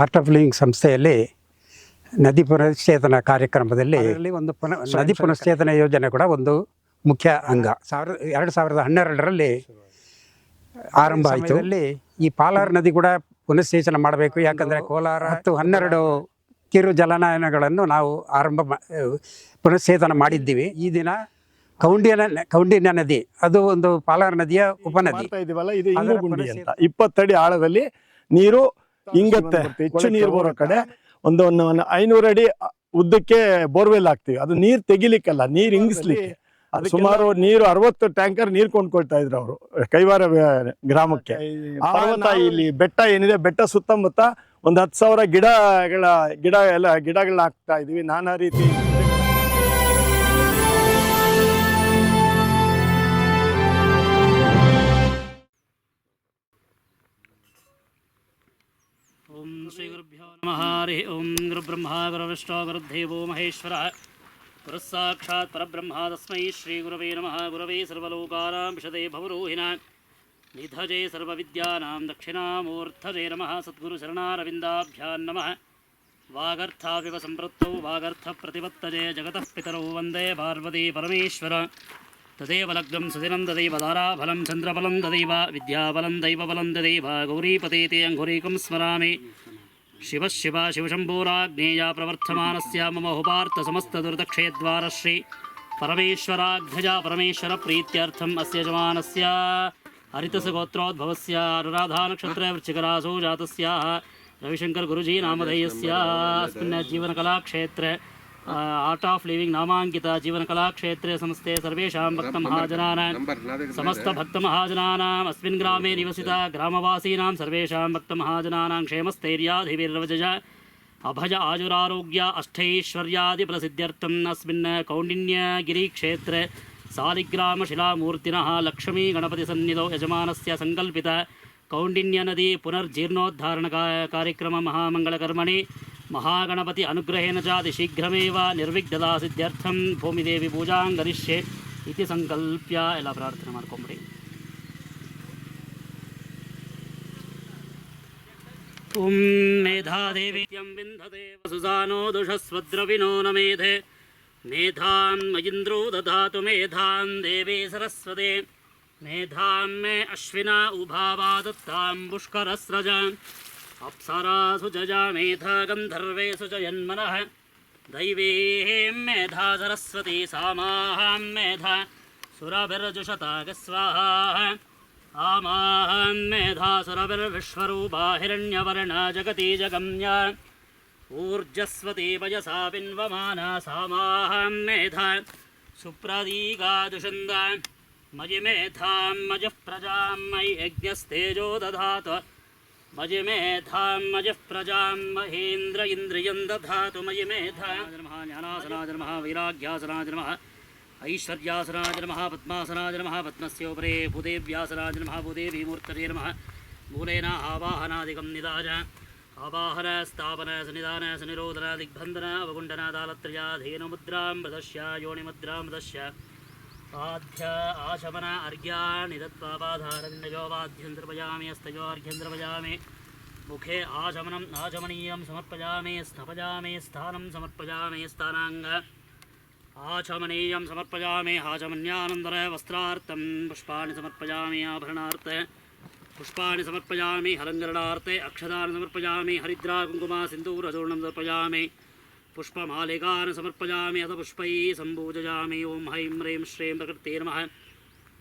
Art of living ಸಂಸ್ಥೆಯಲ್ಲಿ ನದಿ ಪುನಶ್ಚೇತನ ಕಾರ್ಯಕ್ರಮದಲ್ಲಿ ಒಂದು ಪುನಃ ನದಿ ಪುನಶ್ಚೇತನ ಯೋಜನೆ ಕೂಡ ಒಂದು ಮುಖ್ಯ ಅಂಗ. ಸಾವಿರ ಎರಡು ಸಾವಿರದ ಹನ್ನೆರಡರಲ್ಲಿ ಆರಂಭ ಆಯಿತು. ಅಲ್ಲಿ ಈ ಪಾಲಾರ್ ನದಿ ಕೂಡ ಪುನಶ್ಚೇತನ ಮಾಡಬೇಕು. ಯಾಕಂದರೆ ಕೋಲಾರ ಹತ್ತು ಹನ್ನೆರಡು ಕಿರು ಜಲನಯನಗಳನ್ನು ನಾವು ಆರಂಭ ಪುನಶ್ಚೇತನ ಮಾಡಿದ್ದೀವಿ. ಈ ದಿನ ಕೌಂಡಿನ ಕೌಂಡಿನ್ಯ ನದಿ ಅದು ಒಂದು ಪಾಲಾರ್ ನದಿಯ ಉಪನದಿ. ಇದೆಯಲ್ಲ ಇದು ಇಪ್ಪತ್ತಡಿ ಆಳದಲ್ಲಿ ನೀರು ಇಂಗತ್ತೆ. ಹೆಚ್ಚು ನೀರು ಬರೋ ಕಡೆ ಒಂದು ಒಂದು ಐನೂರು ಅಡಿ ಉದ್ದಕ್ಕೆ ಬೋರ್ವೆಲ್ ಹಾಕ್ತಿವಿ. ಅದು ನೀರ್ ತೆಗಿಲಿಕ್ಕಲ್ಲ ನೀರ್ ಹಿಂಗಿಸ್ಲಿಕ್ಕೆ ಅದು ಸುಮಾರು ನೀರು ಅರವತ್ತು ಟ್ಯಾಂಕರ್ ನೀರ್ ಕೊಂಡ್ಕೊಳ್ತಾ ಇದ್ರು ಅವರು ಕೈವಾರ ಗ್ರಾಮಕ್ಕೆ. ಪರ್ವತ ಇಲ್ಲಿ ಬೆಟ್ಟ ಏನಿದೆ ಬೆಟ್ಟ ಸುತ್ತಮುತ್ತ ಒಂದು ಹತ್ತು ಸಾವಿರ ಗಿಡಗಳ ಗಿಡ ಎಲ್ಲ ಗಿಡಗಳನ್ನ ಹಾಕ್ತಾ ಇದೀವಿ. ನಾನಾ ರೀತಿ नमः हरिः ॐ गुरुब्रह्मा गुरुविष्णो गुरुदेवो महेश्वरः गुरुस्साक्षात् परब्रह्मा तस्मै श्रीगुरवे नमः गुरवे सर्वलोकानां विशदे भवरोहिणा निधजे सर्वविद्यानां दक्षिणामूर्धजे नमः सद्गुरुशरणारविन्दाभ्यां नमः वागर्थाविव संवृत्तौ वागर्थप्रतिपत्तजे जगतः पितरौ वन्दे पार्वती परमेश्वर तदेव लग्नं सुदिनं तदैव दाराफलं चन्द्रफलं तदैव विद्याफलं दैवफलं तदैव गौरीपते ते अङ्घुरीकं स्मरामि ಶಿವ ಶಿವ ಶಿವಶಂಭೂರಾಜ್ಞೇಯ ಪ್ರವರ್ತಮಾನಸ್ಯ ಮಮ ಹುಪಾರ್ಥ ಸಮಸ್ತದುರ್ದಕ್ಷಯದ್ವಾರ ಶ್ರೀ ಪರಮೇಶ್ವರಾಘ್ನಜ ಪರಮೇಶ್ವರ ಪ್ರೀತ್ಯರ್ಥಂ ಅಸ್ಯ ಯಜಮಾನಸ್ಯ ಹರಿತಸಗೋತ್ರೋದ್ಭವಸ್ಯ ಅನುರಾಧಾನಕ್ಷತ್ರ ವೃಶ್ಚಿಕರಾಸೋ ಜಾತಸ್ಯಾः ರವಿಶಂಕರ್ ಗುರುಜಿ ನಾಮಧೇಯಸ್ಯ अस्मिन् जीवनकलाक्षेत्रे ఆర్ట్ ఆఫ్ లివింగ్ నామాంకిత జీవన కళాక్షేత్రే సంస్థే సర్వేషాం భక్త మహాజనానాం సమస్త భక్త మహాజనానాం అస్మిన్ గ్రామే నివసిత గ్రామవాసీనాం సర్వేషాం భక్త మహాజనానాం క్షేమస్థైర్యాధివీర్వజ అభయ ఆయురారోగ్య అష్టైశ్వర్యాది ప్రసిద్ధ్యర్థం అస్మిన్ కౌండిన్యగిరిక్షేత్రే సాలిగ్రామశిలామూర్తిన లక్ష్మీ గణపతి సన్నిధౌ యజమానస్య సంకల్పిత కౌండిన్యనదీ పునర్జీర్ణోద్ధారణ కార్యక్రమ మహామంగళకర్మణి మహాగణపతి అనుగ్రహేణ చాతి శీఘ్రమేవ నిర్విఘ్నదా సిద్ధ్యర్థం భూమిదేవి పూజాం గరిష్యే ఇది సంకల్ప్య. ఇలా ప్రార్థన ಮಾಡ್ಕೊಂಬಿಡಿ ఓం మేధాదేవిం వింధదేవ సుజానో దుషస్వద్రవినో నమేధే. మేధాం మయింద్రో దాతు మేధాం దేవీ సరస్వతే. మేధాం మే అశ్వినా ఉభావాదత్తాం పుష్కరస్రజాం. अप्सरासु जजा मेधा गन्धर्वेषु च जन्मनः दैवीं मेधा सरस्वती सामाहां मेधा सुरभिर्जुषतागस्वाहा आमाहं मेधा सुरभिर्विश्वरूपा हिरण्यवर्णा जगती जगम्या। ऊर्जस्वती वयसा पिन्वमाना सामाहं मेधा सुप्रदीगादुषन्दा। मयि मेधां मजः प्रजां, मयि यज्ञस्तेजो दधातु। मयि मेधां मजः प्रजां महेन्द्र इन्द्रियं दधातु मयि मेधा नमः ज्ञानासनाय नमः वैराग्यासनाय नमः ऐश्वर्यासनाय नमः पद्मासनाय नमः पद्मस्योपरे भूदेव्यासनाय नमः भूदेवीमूर्तये नमः मूलेन आवाहनादिकं निदाय आवाहन स्थापन सनिधान सनिरोधन दिग्बन्धन अवगुण्डन दालत्रयाधीनमुद्रां प्रदश्य योनिमुद्रां प्रदश्य ఆధ్య ఆశమన అర్ఘ్యాన్ని దత్వాపాధారణ్యజోపాధ్యం ద్రపజామి అస్తజోర్ఘ్యం ద్రపజామి ముఖే ఆశమనం ఆచమనీయం సమర్పజామి స్థపజామి స్థానం సమర్పజామి స్థానాంగ ఆచమనీయం సమర్పజామి ఆచమన్యానందర వస్త్రార్థం పుష్పాన్ని సమర్పజామి ఆభరణార్థ పుష్పాన్ని సమర్పజామి హలంగరణార్థే అక్షదాన్ని సమర్పజామి హరిద్రా కుంకుమ సింధూరచూర్ణం సమర్పజామి पुष्पमालिकान् समर्पयामि, अथ पुष्पैः सम्पूजयामि ॐ हैं ह्रीं श्रीं प्रकृते नमः।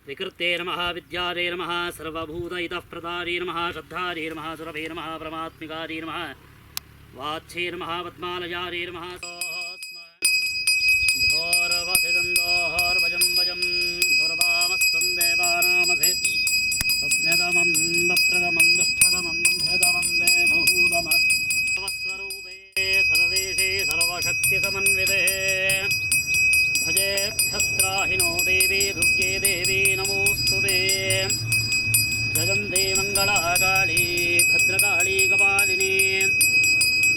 विकृते नमः विद्यारे नमः सर्वभूत इतः प्रदारे नमः श्रद्धारे नमः, सुरभे नमः परमात्मिकारे नमः। वाच्छे नमः पद्मालयारे नमः धोरवसिदन्दोर्भजं भजं, धुर्वामस्तं देवानामसे। तस्म्यदमं वप्रदमं, दुष्टदमं बन्धदमं सर्वेशे सर्वशक्तिसमन्विते। भजेभ्यस्त्राहिनो देवी, दुर्गे देवी, नमोऽस्तु ते। जगन्ते मङ्गलाकाली, भद्रकाली कपालिनी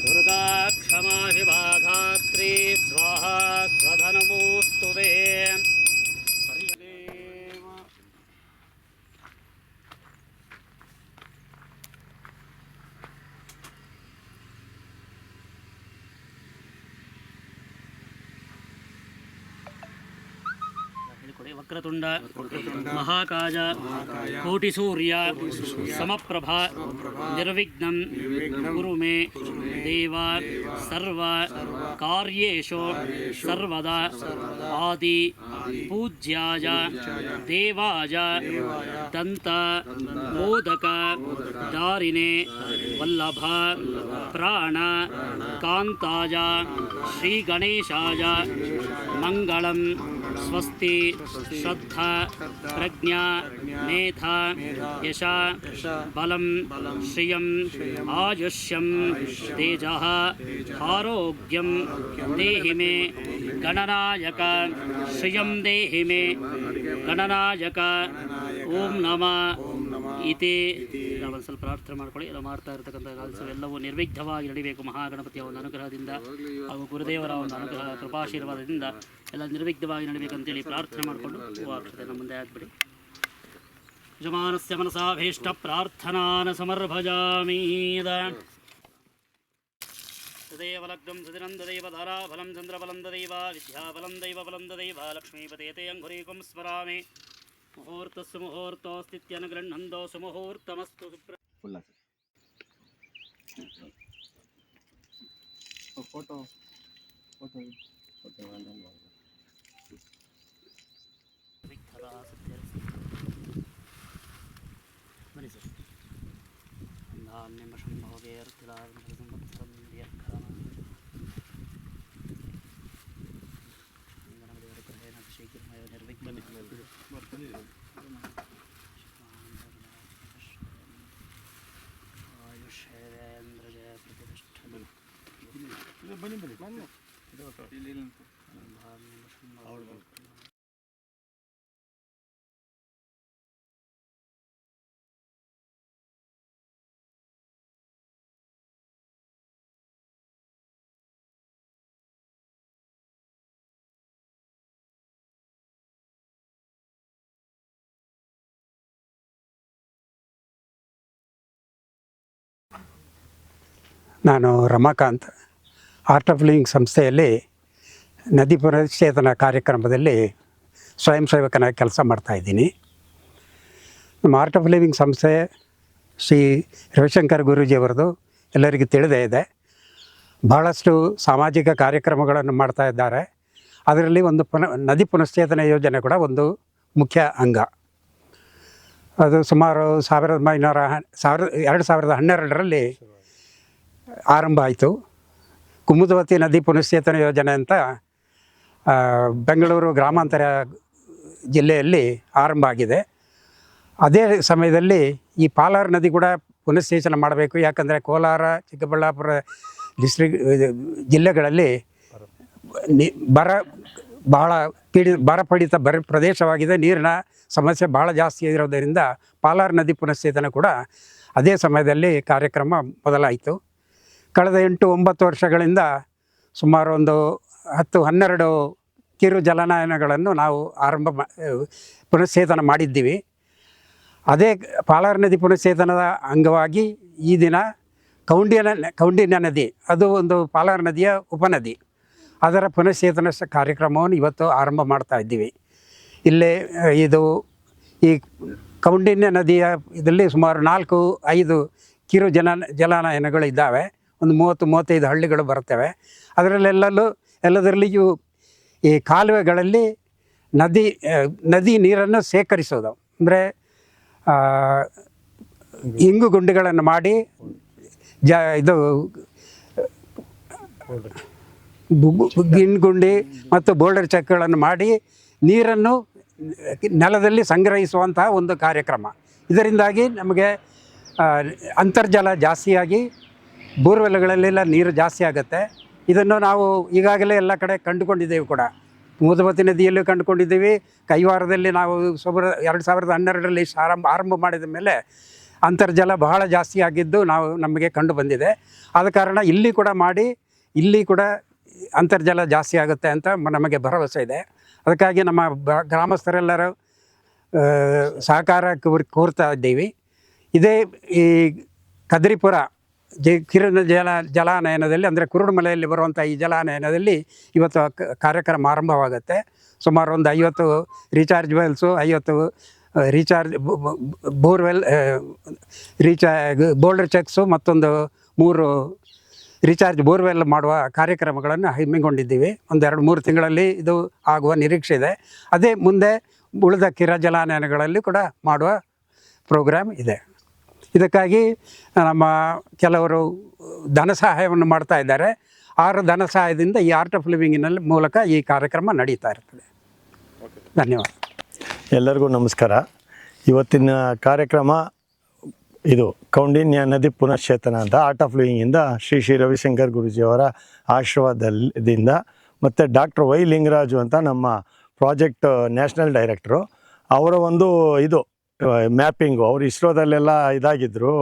दुर्गा क्षमा शिवाधात्री स्वाहा स्वधनमोऽस्तु ते। వక్రతుండ మహాకాయ కోటి సూర్య సమప్రభ నిర్విఘ్నం గురు మే దేవ సర్వ కార్యేషు సర్వదా ఆది పూజ్యాయ దేవాయ దంత మోదక దారిణే వల్లభ प्राण कान्ताय श्रीगणेशा मंगल स्वस्ति, श्रद्धा, प्रज्ञा मेधा यशा बल श्रियम् आयुष्यं तेज, आरोग्यम, देहि मे, गणनायक, श्रियं देहि मे, गणनायक ओं नमः इति ನಾವು ಸ್ವಲ್ಪ ಪ್ರಾರ್ಥನೆ ಮಾಡ್ಕೊಳ್ಳಿ. ಎಲ್ಲ ಮಾಡ್ತಾ ಇರತಕ್ಕಂಥ ಎಲ್ಲವೂ ನಿರ್ವಿಘ್ನವಾಗಿ ನಡಿಬೇಕು. ಮಹಾಗಣಪತಿಯ ಒಂದು ಅನುಗ್ರಹದಿಂದ ಹಾಗೂ ಗುರುದೇವರ ಒಂದು ಅನುಗ್ರಹ, ಕೃಪಾಶೀರ್ವಾದದಿಂದ ಎಲ್ಲ ನಿರ್ವಿಘ್ನವಾಗಿ ನಡಿಬೇಕಂತೇಳಿ ಪ್ರಾರ್ಥನೆ ಮಾಡಿಕೊಂಡು ನಮ್ಮ ಮುಂದೆ ಆಗ್ಬಿಡಿ ಯಜಮಾನಸ್ಯ ಮನಸಾಭೀಷ್ಟ ಪ್ರಾರ್ಥನಾನ ಸಮರ್ಭಜಾಮೀದ ತದೇವ ಲಗ್ನಂ ಸದಿನಂ ದದೈವ ಧಾರಾಫಲಂ ಚಂದ್ರಫಲಂ ದದೈವ ವಿದ್ಯಾಫಲಂ ದೈವ ಫಲಂ ದದೈವ ಲಕ್ಷ್ಮೀಪತೇತೆ ಅಂಗುರೀಕಂ ಸ್ಮರಾಮಿ. முகூர்த்த சுமுகூர்த்தோஸ்தித்யனுகிரண்ணந்தோ சுமுகூர்த்தமஸ்து சுப்ர ஃபுல்லாக சார் ஃபோட்டோ ஃபோட்டோ ஃபோட்டோ வேண்டாம் बनी सर निमशं भवदेर्तिलां ಬನ್ನಿ ಬನ್ನಿ. ನಾನು ರಮಾಕಾಂತ್. ಆರ್ಟ್ ಆಫ್ ಲಿವಿಂಗ್ ಸಂಸ್ಥೆಯಲ್ಲಿ ನದಿ ಪುನಶ್ಚೇತನ ಕಾರ್ಯಕ್ರಮದಲ್ಲಿ ಸ್ವಯಂ ಸೇವಕನಾಗಿ ಕೆಲಸ ಮಾಡ್ತಾಯಿದ್ದೀನಿ ನಮ್ಮ ಆರ್ಟ್ ಆಫ್ ಲಿವಿಂಗ್ ಸಂಸ್ಥೆ ಶ್ರೀ ರವಿಶಂಕರ್ ಗುರೂಜಿಯವರದು ಎಲ್ಲರಿಗೂ ತಿಳಿದೇ ಇದೆ. ಬಹಳಷ್ಟು ಸಾಮಾಜಿಕ ಕಾರ್ಯಕ್ರಮಗಳನ್ನು ಮಾಡ್ತಾ ಇದ್ದಾರೆ. ಅದರಲ್ಲಿ ಒಂದು ಪುನ, ನದಿ ಪುನಶ್ಚೇತನ ಯೋಜನೆ ಕೂಡ ಒಂದು ಮುಖ್ಯ ಅಂಗ. ಅದು ಸುಮಾರು ಸಾವಿರದ ಒಂಬೈನೂರ ಸಾವಿರದ ಎರಡು ಸಾವಿರದ ಹನ್ನೆರಡರಲ್ಲಿ ಆರಂಭ ಆಯಿತು. ಕುಮುದವತಿ ನದಿ ಪುನಶ್ಚೇತನ ಯೋಜನೆ ಅಂತ ಬೆಂಗಳೂರು ಗ್ರಾಮಾಂತರ ಜಿಲ್ಲೆಯಲ್ಲಿ ಆರಂಭ ಆಗಿದೆ. ಅದೇ ಸಮಯದಲ್ಲಿ ಈ ಪಾಲಾರ್ ನದಿ ಕೂಡ ಪುನಶ್ಚೇತನ ಮಾಡಬೇಕು. ಯಾಕಂದರೆ ಕೋಲಾರ, ಚಿಕ್ಕಬಳ್ಳಾಪುರ ಡಿಸ್ಟ್ರಿಕ್ ಜಿಲ್ಲೆಗಳಲ್ಲಿ ಬರ ಬಹಳ ಪೀಡಿ, ಬರ ಪೀಡಿತ ಬರ ಪ್ರದೇಶವಾಗಿದೆ. ನೀರಿನ ಸಮಸ್ಯೆ ಭಾಳ ಜಾಸ್ತಿ ಇರೋದರಿಂದ ಪಾಲಾರ್ ನದಿ ಪುನಶ್ಚೇತನ ಕೂಡ ಅದೇ ಸಮಯದಲ್ಲಿ ಕಾರ್ಯಕ್ರಮ ಮೊದಲಾಯಿತು. ಕಳೆದ ಎಂಟು ಒಂಬತ್ತು ವರ್ಷಗಳಿಂದ ಸುಮಾರು ಒಂದು ಹತ್ತು ಹನ್ನೆರಡು ಕಿರು ಜಲನಯನಗಳನ್ನು ನಾವು ಆರಂಭ ಪುನಶ್ಚೇತನ ಮಾಡಿದ್ದೀವಿ. ಅದೇ ಪಾಲಾರ್ ನದಿ ಪುನಶ್ಚೇತನದ ಅಂಗವಾಗಿ ಈ ದಿನ ಕೌಂಡಿನ ಕೌಂಡಿನ್ಯ ನದಿ, ಅದು ಒಂದು ಪಾಲಾರ್ ನದಿಯ ಉಪನದಿ. ಅದರ ಪುನಶ್ಚೇತನ ಕಾರ್ಯಕ್ರಮವನ್ನು ಇವತ್ತು ಆರಂಭ ಮಾಡ್ತಾ ಇದ್ದೀವಿ. ಇಲ್ಲೇ ಇದು ಈ ಕೌಂಡಿನ್ಯ ನದಿಯ ಇದರಲ್ಲಿ ಸುಮಾರು ನಾಲ್ಕು, ಐದು ಕಿರು ಜನ ಜಲಾನಯನಗಳು ಇದ್ದಾವೆ ಒಂದು ಮೂವತ್ತು, ಮೂವತ್ತೈದು ಹಳ್ಳಿಗಳು ಬರ್ತವೆ ಅದರಲ್ಲೆಲ್ಲೂ ಎಲ್ಲದರಲ್ಲಿಯೂ ಈ ಕಾಲುವೆಗಳಲ್ಲಿ ನದಿ ನದಿ ನೀರನ್ನು ಶೇಖರಿಸೋದು. ಅಂದರೆ ಇಂಗು ಗುಂಡಿಗಳನ್ನು ಮಾಡಿ ಜ, ಇದು ಗಿಣ್ಗುಂಡಿ ಮತ್ತು ಬೋಲ್ಡರ್ ಚೆಕ್ಗಳನ್ನು ಮಾಡಿ ನೀರನ್ನು ನೆಲದಲ್ಲಿ ಸಂಗ್ರಹಿಸುವಂತಹ ಒಂದು ಕಾರ್ಯಕ್ರಮ. ಇದರಿಂದಾಗಿ ನಮಗೆ ಅಂತರ್ಜಲ ಜಾಸ್ತಿಯಾಗಿ ಬೋರ್ವೆಲ್ಗಳಲ್ಲೆಲ್ಲ ನೀರು ಜಾಸ್ತಿ ಆಗುತ್ತೆ. ಇದನ್ನು ನಾವು ಈಗಾಗಲೇ ಎಲ್ಲ ಕಡೆ ಕಂಡುಕೊಂಡಿದ್ದೇವೆ ಕೂಡ. ಮೂದವತಿ ನದಿಯಲ್ಲೂ ಕಂಡುಕೊಂಡಿದ್ದೀವಿ. ಕೈವಾರದಲ್ಲಿ ನಾವು ಸುಮಾರು ಎರಡು ಸಾವಿರದ ಹನ್ನೆರಡರಲ್ಲಿ ಆರಂಭ ಆರಂಭ ಮಾಡಿದ ಮೇಲೆ ಅಂತರ್ಜಲ ಬಹಳ ಜಾಸ್ತಿ ಆಗಿದ್ದು ನಾವು ನಮಗೆ ಕಂಡು ಬಂದಿದೆ. ಆದ ಕಾರಣ ಇಲ್ಲಿ ಕೂಡ ಮಾಡಿ, ಇಲ್ಲಿ ಕೂಡ ಅಂತರ್ಜಲ ಜಾಸ್ತಿ ಆಗುತ್ತೆ ಅಂತ ನಮಗೆ ಭರವಸೆ ಇದೆ. ಅದಕ್ಕಾಗಿ ನಮ್ಮ ಗ್ರಾಮಸ್ಥರೆಲ್ಲರೂ ಸಹಕಾರ ಕೋರ್, ಕೋರ್ತಾ ಇದ್ದೀವಿ. ಇದೇ ಈ ಕದ್ರಿಪುರ ಜೆ, ಕಿರಣ ಜಲ, ಜಲಾನಯನದಲ್ಲಿ ಅಂದರೆ ಕುರುಡುಮಲೆಯಲ್ಲಿ ಬರುವಂಥ ಈ ಜಲಾನಯನದಲ್ಲಿ ಇವತ್ತು ಕಾರ್ಯಕ್ರಮ ಆರಂಭವಾಗುತ್ತೆ. ಸುಮಾರು ಒಂದು ಐವತ್ತು ರೀಚಾರ್ಜ್ ವೆಲ್ಸು ಐವತ್ತು ರೀಚಾರ್ಜ್ ಬೋರ್ವೆಲ್ ರೀಚಾ ಬೋಲ್ಡರ್ ಚೆಕ್ಸು ಮತ್ತೊಂದು ಮೂರು ರೀಚಾರ್ಜ್ ಬೋರ್ವೆಲ್ ಮಾಡುವ ಕಾರ್ಯಕ್ರಮಗಳನ್ನು ಹಮ್ಮಿಕೊಂಡಿದ್ದೀವಿ. ಒಂದೆರಡು ಮೂರು ತಿಂಗಳಲ್ಲಿ ಇದು ಆಗುವ ನಿರೀಕ್ಷೆ ಇದೆ. ಅದೇ ಮುಂದೆ ಉಳಿದ ಕಿರ ಜಲಾನಯನಗಳಲ್ಲಿ ಕೂಡ ಮಾಡುವ ಪ್ರೋಗ್ರಾಮ್ ಇದೆ. ಇದಕ್ಕಾಗಿ ನಮ್ಮ ಕೆಲವರು ಧನ ಸಹಾಯವನ್ನು ಮಾಡ್ತಾ ಇದ್ದಾರೆ. ಆರು ಧನ ಸಹಾಯದಿಂದ ಈ ಆರ್ಟ್ ಆಫ್ ಲಿವಿಂಗಿನಲ್ಲಿ ಮೂಲಕ ಈ ಕಾರ್ಯಕ್ರಮ ನಡೀತಾ ಇರ್ತದೆ. ಧನ್ಯವಾದ. ಎಲ್ಲರಿಗೂ ನಮಸ್ಕಾರ. ಇವತ್ತಿನ ಕಾರ್ಯಕ್ರಮ ಇದು ಕೌಂಡಿನ್ಯ ನದಿ ಪುನಶ್ಚೇತನ ಅಂತ ಆರ್ಟ್ ಆಫ್ ಲಿವಿಂಗಿಂದ ಶ್ರೀ ಶ್ರೀ ರವಿಶಂಕರ್ ಗುರುಜಿಯವರ ಆಶೀರ್ವಾದದಿಂದ ಮತ್ತು ಡಾಕ್ಟರ್ ವೈ ಲಿಂಗರಾಜು ಅಂತ ನಮ್ಮ ಪ್ರಾಜೆಕ್ಟ್ ನ್ಯಾಷನಲ್ ಡೈರೆಕ್ಟ್ರು. ಅವರ ಒಂದು ಇದು ಮ್ಯಾಪಿಂಗು ಅವರು ಇಸ್ರೋದಲ್ಲೆಲ್ಲ ಇದಾಗಿದ್ದರು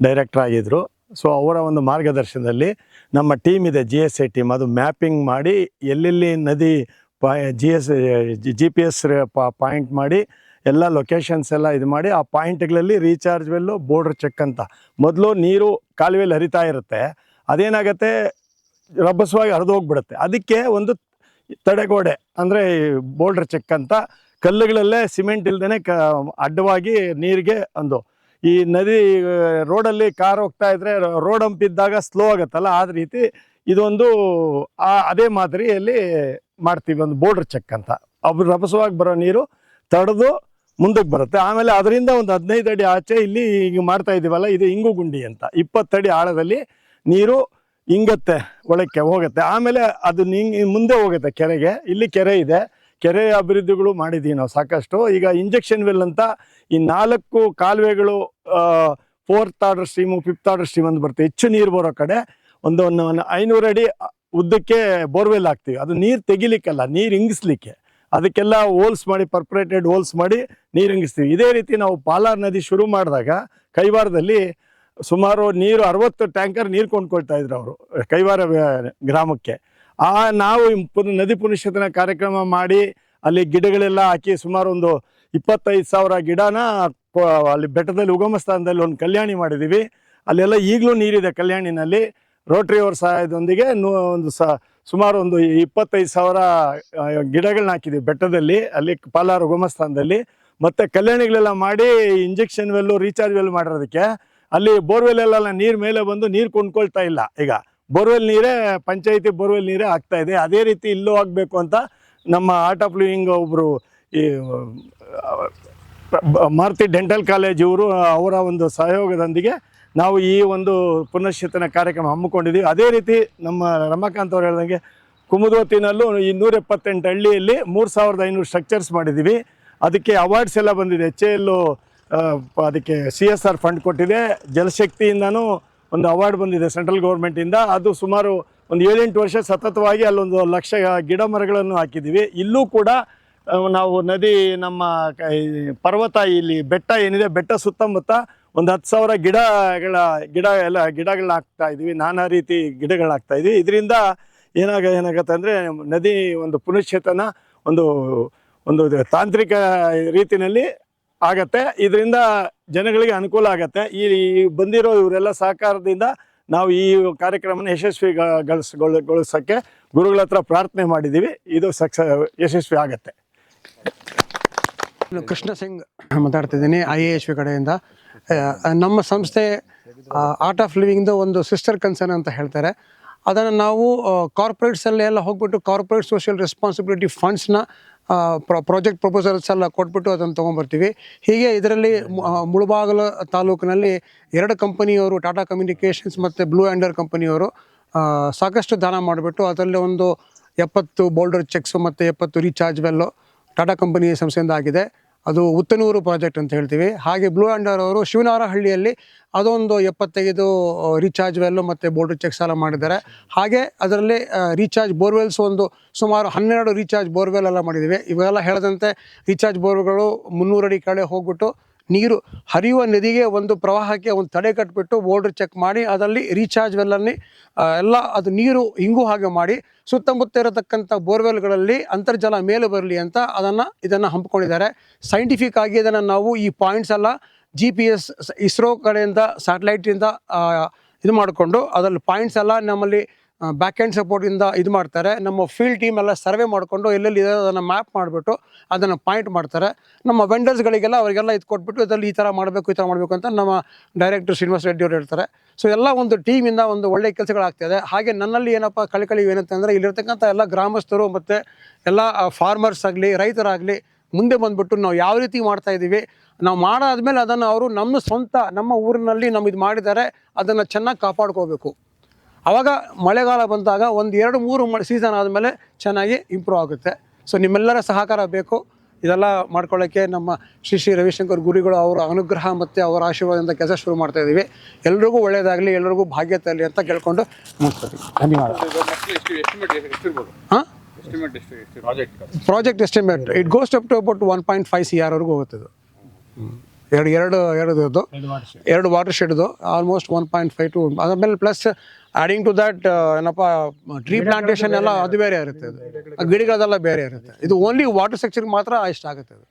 ಡೈರೆಕ್ಟರ್ ಆಗಿದ್ದರು ಸೊ ಅವರ ಒಂದು ಮಾರ್ಗದರ್ಶನದಲ್ಲಿ ನಮ್ಮ ಟೀಮ್ ಇದೆ ಜಿ ಎಸ್ ಐ ಟೀಮ್ ಅದು ಮ್ಯಾಪಿಂಗ್ ಮಾಡಿ ಎಲ್ಲೆಲ್ಲಿ ನದಿ G S G P S point ಮಾಡಿ ಎಲ್ಲ ಲೊಕೇಶನ್ಸ್ ಎಲ್ಲ ಇದು ಮಾಡಿ ಆ ಪಾಯಿಂಟ್ಗಳಲ್ಲಿ ರೀಚಾರ್ಜ್ ವೆಲ್ಲು ಬೋರ್ಡ್ರ್ ಚೆಕ್ ಅಂತ. ಮೊದಲು ನೀರು ಕಾಲುವೆಯಲ್ಲಿ ಹರಿತಾ ಇರುತ್ತೆ. ಅದೇನಾಗುತ್ತೆ? ರಭಸವಾಗಿ ಹರಿದೋಗ್ಬಿಡುತ್ತೆ ಅದಕ್ಕೆ ಒಂದು ತಡೆಗೋಡೆ, ಅಂದರೆ ಬೋಲ್ಡರ್ ಚೆಕ್ ಅಂತ ಕಲ್ಲುಗಳಲ್ಲೇ ಸಿಮೆಂಟ್ ಇಲ್ದೇ ಕ ಅಡ್ಡವಾಗಿ ನೀರಿಗೆ ಒಂದು. ಈ ನದಿ, ರೋಡಲ್ಲಿ ಕಾರ್ ಹೋಗ್ತಾ ಇದ್ರೆ ರೋಡ್ ಹಂಪಿದ್ದಾಗ ಸ್ಲೋ ಆಗುತ್ತಲ್ಲ ಆದ ರೀತಿ ಇದೊಂದು ಅದೇ ಮಾದರಿಯಲ್ಲಿ ಮಾಡ್ತೀವಿ, ಒಂದು ಬೋರ್ಡರ್ ಚೆಕ್ ಅಂತ. ಅವ್ರು ರಭಸವಾಗಿ ಬರೋ ನೀರು ತಡೆದು ಮುಂದಕ್ಕೆ ಬರುತ್ತೆ. ಆಮೇಲೆ ಅದರಿಂದ ಒಂದು ಹದಿನೈದು ಅಡಿ ಆಚೆ ಇಲ್ಲಿ ಈಗ ಮಾಡ್ತಾ ಇದೀವಲ್ಲ, ಇದು ಇಂಗು ಗುಂಡಿ ಅಂತ. ಇಪ್ಪತ್ತಡಿ ಆಳದಲ್ಲಿ ನೀರು ಇಂಗತ್ತೆ, ಒಳಕ್ಕೆ ಹೋಗುತ್ತೆ. ಆಮೇಲೆ ಅದು ನಿಂಗೆ ಮುಂದೆ ಹೋಗುತ್ತೆ ಕೆರೆಗೆ. ಇಲ್ಲಿ ಕೆರೆ ಇದೆ. ಕೆರೆ ಅಭಿವೃದ್ಧಿಗಳು ಮಾಡಿದ್ದೀವಿ ನಾವು ಸಾಕಷ್ಟು. ಈಗ ಇಂಜೆಕ್ಷನ್ ವೆಲ್ ಅಂತ ಈ ನಾಲ್ಕು ಕಾಲುವೆಗಳು fourth order stream fifth order stream ಅಂತ ಬರುತ್ತೆ. ಹೆಚ್ಚು ನೀರು ಬರೋ ಕಡೆ ಒಂದು ಒಂದು ಐನೂರು ಅಡಿ ಉದ್ದಕ್ಕೆ ಬೋರ್ವೆಲ್ ಹಾಕ್ತೀವಿ. ಅದು ನೀರು ತೆಗಿಲಿಕ್ಕಲ್ಲ, ನೀರು ಇಂಗಿಸ್ಲಿಕ್ಕೆ. ಅದಕ್ಕೆಲ್ಲ ಹೋಲ್ಸ್ ಮಾಡಿ ಪರ್ಪರೇಟೆಡ್ ಹೋಲ್ಸ್ ಮಾಡಿ ನೀರು ಇಂಗಿಸ್ತೀವಿ. ಇದೇ ರೀತಿ ನಾವು ಪಾಲಾರ್ ನದಿ ಶುರು ಮಾಡಿದಾಗ ಕೈವಾರದಲ್ಲಿ ಸುಮಾರು ನೀರು ಅರವತ್ತು ಟ್ಯಾಂಕರ್ ನೀರು ಕೊಂಡ್ಕೊಳ್ತಾ ಇದ್ರು ಅವರು, ಕೈವಾರ ಗ್ರಾಮಕ್ಕೆ. ಆ ನಾವು ನದಿ ಪುನಶ್ಚೇತನ ಕಾರ್ಯಕ್ರಮ ಮಾಡಿ ಅಲ್ಲಿ ಗಿಡಗಳೆಲ್ಲ ಹಾಕಿ ಸುಮಾರು ಒಂದು ಇಪ್ಪತ್ತೈದು ಸಾವಿರ ಗಿಡನ ಅಲ್ಲಿ ಬೆಟ್ಟದಲ್ಲಿ ಉಗಮ ಸ್ಥಾನದಲ್ಲಿ ಒಂದು ಕಲ್ಯಾಣಿ ಮಾಡಿದ್ದೀವಿ. ಅಲ್ಲೆಲ್ಲ ಈಗಲೂ ನೀರಿದೆ ಕಲ್ಯಾಣಿನಲ್ಲಿ. ರೋಟ್ರಿ ಅವ್ರ ಸಹಾಯದೊಂದಿಗೆ ಒಂದು ಸ, ಸುಮಾರು ಒಂದು ಇಪ್ಪತ್ತೈದು ಸಾವಿರ ಗಿಡಗಳನ್ನ ಹಾಕಿದ್ದೀವಿ ಬೆಟ್ಟದಲ್ಲಿ. ಅಲ್ಲಿ ಪಾಲಾರ ಉಗಮ ಸ್ಥಾನದಲ್ಲಿ. ಮತ್ತು ಕಲ್ಯಾಣಿಗಳೆಲ್ಲ ಮಾಡಿ ಇಂಜೆಕ್ಷನ್ ವೆಲ್ಲು ರೀಚಾರ್ಜ್ ವೆಲ್ ಮಾಡಿರೋದಕ್ಕೆ. ಅಲ್ಲಿ ಬೋರ್ವೆಲ್ ಎಲ್ಲ ನೀರು ಮೇಲೆ ಬಂದು ನೀರು ಕೊಂಡ್ಕೊಳ್ತಾ ಇಲ್ಲ ಈಗ. ಬೋರ್ವೆಲ್ ನೀರೇ, ಪಂಚಾಯಿತಿ ಬೋರ್ವೆಲ್ ನೀರೇ ಆಗ್ತಾ ಇದೆ. ಅದೇ ರೀತಿ ಇಲ್ಲೂ ಆಗಬೇಕು ಅಂತ ನಮ್ಮ ಆರ್ಟ್ ಆಫ್ ಲಿವಿಂಗ್ ಒಬ್ಬರು ಈ ಮಾರುತಿ ಡೆಂಟಲ್ ಕಾಲೇಜ್ ಇವರು, ಅವರ ಒಂದು ಸಹಯೋಗದೊಂದಿಗೆ ನಾವು ಈ ಒಂದು ಪುನಶ್ಚೇತನ ಕಾರ್ಯಕ್ರಮ ಹಮ್ಮಿಕೊಂಡಿದ್ದೀವಿ. ಅದೇ ರೀತಿ ನಮ್ಮ ರಮಾಕಾಂತ್ ಅವರು ಹೇಳ್ದಂಗೆ ಕುಮುದೋತಿನಲ್ಲೂ ಈ ನೂರ ಎಪ್ಪತ್ತೆಂಟು ಹಳ್ಳಿಯಲ್ಲಿ ಮೂರು ಸಾವಿರದ ಐನೂರು ಸ್ಟ್ರಕ್ಚರ್ಸ್ ಮಾಡಿದ್ದೀವಿ. ಅದಕ್ಕೆ ಅವಾರ್ಡ್ಸ್ ಎಲ್ಲ ಬಂದಿದೆ. ಎಚ್ ಅದಕ್ಕೆ ಸಿ ಎಸ್ ಆರ್ ಫಂಡ್ ಕೊಟ್ಟಿದೆ. ಜಲಶಕ್ತಿಯಿಂದನೂ ಒಂದು ಅವಾರ್ಡ್ ಬಂದಿದೆ ಸೆಂಟ್ರಲ್ ಗೌರ್ಮೆಂಟಿಂದ ಅದು ಸುಮಾರು ಒಂದು ಏಳೆಂಟು ವರ್ಷ ಸತತವಾಗಿ ಅಲ್ಲೊಂದು ಲಕ್ಷ ಗಿಡ ಮರಗಳನ್ನು ಹಾಕಿದ್ದೀವಿ. ಇಲ್ಲೂ ಕೂಡ ನಾವು ನದಿ, ನಮ್ಮ ಪರ್ವತ, ಇಲ್ಲಿ ಬೆಟ್ಟ ಏನಿದೆ, ಬೆಟ್ಟ ಸುತ್ತಮುತ್ತ ಒಂದು ಹತ್ತು ಸಾವಿರ ಗಿಡಗಳ, ಗಿಡ ಎಲ್ಲ ಗಿಡಗಳನ್ನ ಹಾಕ್ತಾ ಇದ್ದೀವಿ. ನಾನಾ ರೀತಿ ಗಿಡಗಳಾಗ್ತಾ ಇದ್ವಿ ಇದರಿಂದ ಏನಾಗ, ಏನಾಗತ್ತೆ ಅಂದರೆ, ನದಿ ಒಂದು ಪುನಶ್ಚೇತನ, ಒಂದು ಒಂದು ತಾಂತ್ರಿಕ ರೀತಿಯಲ್ಲಿ ಆಗತ್ತೆ. ಇದರಿಂದ ಜನಗಳಿಗೆ ಅನುಕೂಲ ಆಗತ್ತೆ. ಈ ಬಂದಿರೋ ಇವರೆಲ್ಲ ಸಹಕಾರದಿಂದ ನಾವು ಈ ಕಾರ್ಯಕ್ರಮನ ಯಶಸ್ವಿಗೊಳಿಸೋಕ್ಕೆ ಗುರುಗಳ ಹತ್ರ ಪ್ರಾರ್ಥನೆ ಮಾಡಿದ್ದೀವಿ. ಇದು ಸಕ್ಸ, ಯಶಸ್ವಿ ಆಗತ್ತೆ. ಕೃಷ್ಣ ಸಿಂಗ್ ಮಾತಾಡ್ತಿದ್ದೀನಿ ಐ ಎ ಎಸ್ ವಿ ಕಡೆಯಿಂದ. ನಮ್ಮ ಸಂಸ್ಥೆ ಆರ್ಟ್ ಆಫ್ ಲಿವಿಂಗ್ದು ಒಂದು ಸಿಸ್ಟರ್ ಕನ್ಸರ್ನ್ ಅಂತ ಹೇಳ್ತಾರೆ. ಅದನ್ನು ನಾವು ಕಾರ್ಪೊರೇಟ್ಸಲ್ಲಿ ಎಲ್ಲ ಹೋಗ್ಬಿಟ್ಟು ಕಾರ್ಪೊರೇಟ್ ಸೋಷಿಯಲ್ ರೆಸ್ಪಾನ್ಸಿಬಿಲಿಟಿ ಫಂಡ್ಸ್ನ ಪ್ರಾಜೆಕ್ಟ್ ಪ್ರಪೋಸಲ್ಸ್ ಎಲ್ಲ ಕೊಟ್ಬಿಟ್ಟು ಅದನ್ನು ತೊಗೊಂಬರ್ತೀವಿ. ಹೀಗೆ ಇದರಲ್ಲಿ ಮುಳುಬಾಗಲ ತಾಲೂಕಿನಲ್ಲಿ ಎರಡು ಕಂಪನಿಯವರು, ಟಾಟಾ ಕಮ್ಯುನಿಕೇಷನ್ಸ್ ಮತ್ತು ಬ್ಲೂ ಆ್ಯಂಡರ್ ಕಂಪನಿಯವರು ಸಾಕಷ್ಟು ದಾನ ಮಾಡಿಬಿಟ್ಟು ಅದರಲ್ಲಿ ಒಂದು ಎಪ್ಪತ್ತು ಬೋಲ್ಡರ್ ಚೆಕ್ಸು ಮತ್ತು ಎಪ್ಪತ್ತು ರೀಚಾರ್ಜ್ ವೆಲ್ಲು ಟಾಟಾ ಕಂಪನಿ ಸಂಸ್ಥೆಯಿಂದ ಆಗಿದೆ. ಅದು ಉತ್ತನೂರು ಪ್ರಾಜೆಕ್ಟ್ ಅಂತ ಹೇಳ್ತೀವಿ. ಹಾಗೆ ಬ್ಲೂ ಆ್ಯಂಡರ್ ಅವರು ಶಿವನಾರಹಳ್ಳಿಯಲ್ಲಿ ಅದೊಂದು ಎಪ್ಪತ್ತೈದು ರೀಚಾರ್ಜ್ ವೆಲ್ಲು ಮತ್ತು ಬೋರ್ಡ್ ಚೆಕ್ ಸಾಲ ಮಾಡಿದ್ದಾರೆ. ಹಾಗೆ ಅದರಲ್ಲಿ ರೀಚಾರ್ಜ್ ಬೋರ್ವೆಲ್ಸ್ ಒಂದು ಸುಮಾರು ಹನ್ನೆರಡು ರೀಚಾರ್ಜ್ ಬೋರ್ವೆಲ್ ಎಲ್ಲ ಮಾಡಿದ್ದೀವಿ. ಇವೆಲ್ಲ ಹೇಳಿದಂತೆ ರೀಚಾರ್ಜ್ ಬೋರ್ವೆಲ್ಗಳು ಮುನ್ನೂರು ಅಡಿ ಕೆಳಗೆ ಹೋಗ್ಬಿಟ್ಟು ನೀರು ಹರಿಯುವ ನದಿಗೆ ಒಂದು ಪ್ರವಾಹಕ್ಕೆ ಒಂದು ತಡೆ ಕಟ್ಬಿಟ್ಟು ಬೋರ್ಡ್ರ್ ಚೆಕ್ ಮಾಡಿ ಅದರಲ್ಲಿ ರೀಚಾರ್ಜ್ ವೆಲ್ಲಲ್ಲಿ ಆ, ಎಲ್ಲ ಅದು ನೀರು ಹಿಂಗು ಹಾಗೆ ಮಾಡಿ ಸುತ್ತಮುತ್ತ ಇರತಕ್ಕಂಥ ಬೋರ್ವೆಲ್ಗಳಲ್ಲಿ ಅಂತರ್ಜಲ ಮೇಲೆ ಬರಲಿ ಅಂತ ಅದನ್ನು ಇದನ್ನು ಹಮ್ಮಿಕೊಂಡಿದ್ದಾರೆ ಸೈಂಟಿಫಿಕ್ ಆಗಿ ಇದನ್ನು ನಾವು ಈ ಪಾಯಿಂಟ್ಸ್ ಎಲ್ಲ ಜಿ ಪಿ ಎಸ್ ಇಸ್ರೋ ಕಡೆಯಿಂದ ಸ್ಯಾಟಲೈಟಿಂದ ಇದು ಮಾಡಿಕೊಂಡು ಅದರಲ್ಲಿ ಪಾಯಿಂಟ್ಸ್ ಎಲ್ಲ ನಮ್ಮಲ್ಲಿ ಬ್ಯಾಕ್ ಆ್ಯಂಡ್ ಸಪೋರ್ಟಿಂದ ಇದು ಮಾಡ್ತಾರೆ. ನಮ್ಮ ಫೀಲ್ಡ್ ಟೀಮ್ ಎಲ್ಲ ಸರ್ವೆ ಮಾಡಿಕೊಂಡು ಎಲ್ಲೆಲ್ಲಿ ಇದೆ ಅದನ್ನು ಮ್ಯಾಪ್ ಮಾಡಿಬಿಟ್ಟು ಅದನ್ನು ಪಾಯಿಂಟ್ ಮಾಡ್ತಾರೆ. ನಮ್ಮ ವೆಂಡರ್ಸ್ಗಳಿಗೆಲ್ಲ ಅವರಿಗೆಲ್ಲ ಇದು ಕೊಟ್ಬಿಟ್ಟು ಇದರಲ್ಲಿ ಈ ಥರ ಮಾಡಬೇಕು, ಈ ಥರ ಮಾಡಬೇಕು ಅಂತ ನಮ್ಮ ಡೈರೆಕ್ಟರ್ ಶ್ರೀನಿವಾಸ ರೆಡ್ಡಿ ಅವರು ಹೇಳ್ತಾರೆ. ಸೊ ಎಲ್ಲ ಒಂದು ಟೀಮಿಂದ ಒಂದು ಒಳ್ಳೆ ಕೆಲಸಗಳಾಗ್ತಿದೆ. ಹಾಗೆ ನನ್ನಲ್ಲಿ ಏನಪ್ಪ ಕಳಕಳಿ ಏನಂತ ಅಂದರೆ ಇಲ್ಲಿರ್ತಕ್ಕಂಥ ಎಲ್ಲ ಗ್ರಾಮಸ್ಥರು ಮತ್ತು ಎಲ್ಲ ಫಾರ್ಮರ್ಸ್ ಆಗಲಿ, ರೈತರಾಗಲಿ ಮುಂದೆ ಬಂದುಬಿಟ್ಟು ನಾವು ಯಾವ ರೀತಿ ಮಾಡ್ತಾ ಇದ್ದೀವಿ, ನಾವು ಮಾಡಾದ್ಮೇಲೆ ಅದನ್ನು ಅವರು ನಮ್ಮ ಸ್ವಂತ, ನಮ್ಮ ಊರಿನಲ್ಲಿ ನಮ್ಮ ಇದು ಮಾಡಿದ್ದಾರೆ, ಅದನ್ನು ಚೆನ್ನಾಗಿ ಕಾಪಾಡ್ಕೋಬೇಕು. ಆವಾಗ ಮಳೆಗಾಲ ಬಂದಾಗ ಒಂದು ಎರಡು ಮೂರು ಮಳೆ ಸೀಸನ್ ಆದಮೇಲೆ ಚೆನ್ನಾಗಿ ಇಂಪ್ರೂವ್ ಆಗುತ್ತೆ. ಸೊ ನಿಮ್ಮೆಲ್ಲರ ಸಹಕಾರ ಬೇಕು. ಇದೆಲ್ಲ ಮಾಡ್ಕೊಳ್ಳೋಕ್ಕೆ ನಮ್ಮ ಶ್ರೀ ಶ್ರೀ ರವಿಶಂಕರ್ ಗುರುಗಳು ಅವರ ಅನುಗ್ರಹ ಮತ್ತು ಅವರ ಆಶೀರ್ವಾದದಿಂದ ಕೆಲಸ ಶುರು ಮಾಡ್ತಾ ಇದ್ದೀವಿ. ಎಲ್ರಿಗೂ ಒಳ್ಳೆಯದಾಗಲಿ ಎಲ್ರಿಗೂ ಭಾಗ್ಯ ತರಲಿ ಅಂತ ಕೇಳ್ಕೊಂಡು ಮುಗಿಸ್ತೀವಿ. ಧನ್ಯವಾದ. ಹಾಂ? Project estimate it goes up to about one point five C ಆರ್ವರೆಗೂ ಹೋಗುತ್ತೆ ಇದು. ಹ್ಮ್. ಎರಡು ಎರಡು ಎರಡು ಇದು ಎರಡು watershed almost one point five two ಅದಾದ್ಮೇಲೆ ಪ್ಲಸ್ ಆಡಿಂಗ್ ಟು ದಟ್ ಏನಪ್ಪ ಟ್ರೀ ಪ್ಲಾಂಟೇಶನ್ ಎಲ್ಲ ಅದು ಬೇರೆ ಇರುತ್ತೆ ಅದು. ಗಿಡಗಳದೆಲ್ಲ ಬೇರೆ. ಇರುತ್ತೆ. ಇದು ಓನ್ಲಿ ವಾಟರ್ ಸೆಕ್ಚರ್ಗೆ ಮಾತ್ರ ಇಷ್ಟ ಆಗುತ್ತೆ ಅದು.